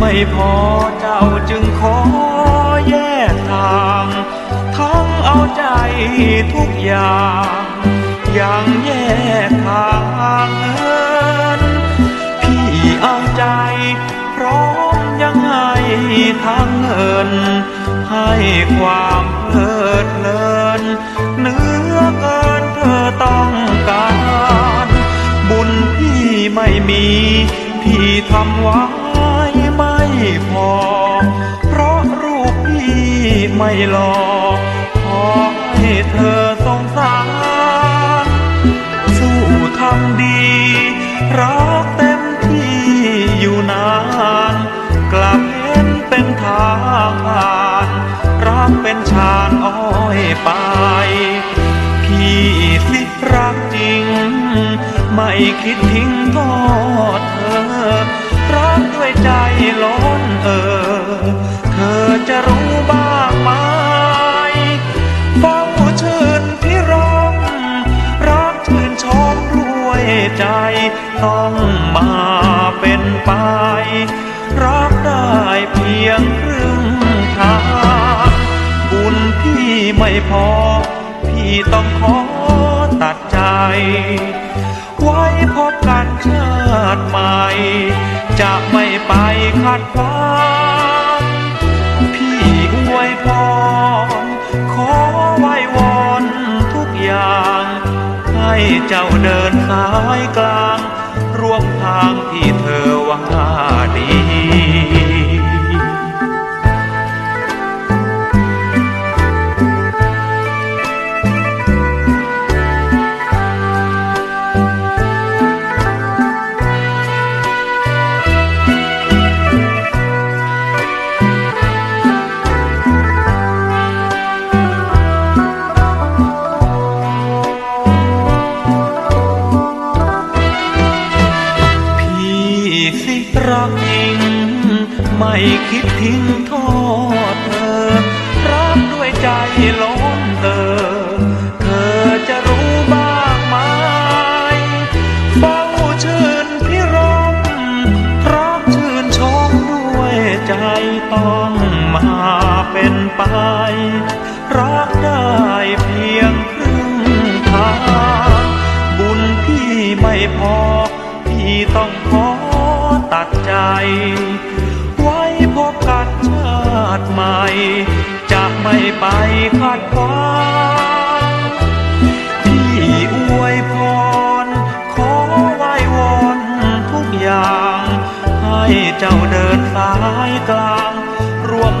ไม่พอเจ้าจึงขอแยกทางทั้งเอาใจทุกอย่างยังแยกทางเงินพี่เอาใจพร้อมยังให้ทั้งเงินให้ความเพลิดเพลินเนื้อเกินเธอต้องการ บุญพี่ไม่มี พี่ทำไว้ ไม่หล่อขอให้เธอสงสาร สู้ทำดี รักเต็มที่อยู่นาน กลับเห็นเป็นทางผ่าน รักเป็นชานอ้อยไป พี่สิรักจริง ไม่คิดทิ้งทอดเธอ ต้องมาเป็นไป รักได้เพียงครึ่งทาง บุญพี่ไม่พอ พี่ต้องขอตัดใจ ไว้พบกันชาติใหม่ จะไม่ไปขัดขวาง ให้เจ้าเดินสายกลาง ร่วมทางที่เธอว่าดี ไม่คิดทิ้งทอดเธอ รักด้วยใจล้นเธอ เธอจะรู้บ้างไหมเฝ้าชื่นพิรมรักชื่นชมด้วยใจต้องมาเป็นไป รักได้เพียงครึ่งทางบุญพี่ไม่พอ พี่ต้องขอตัดใจ จะไม่ไปขัดขวางพี่อวยพร ขอไหว้วอนทุกอย่าง ให้เจ้าเดินสายกลางร่วม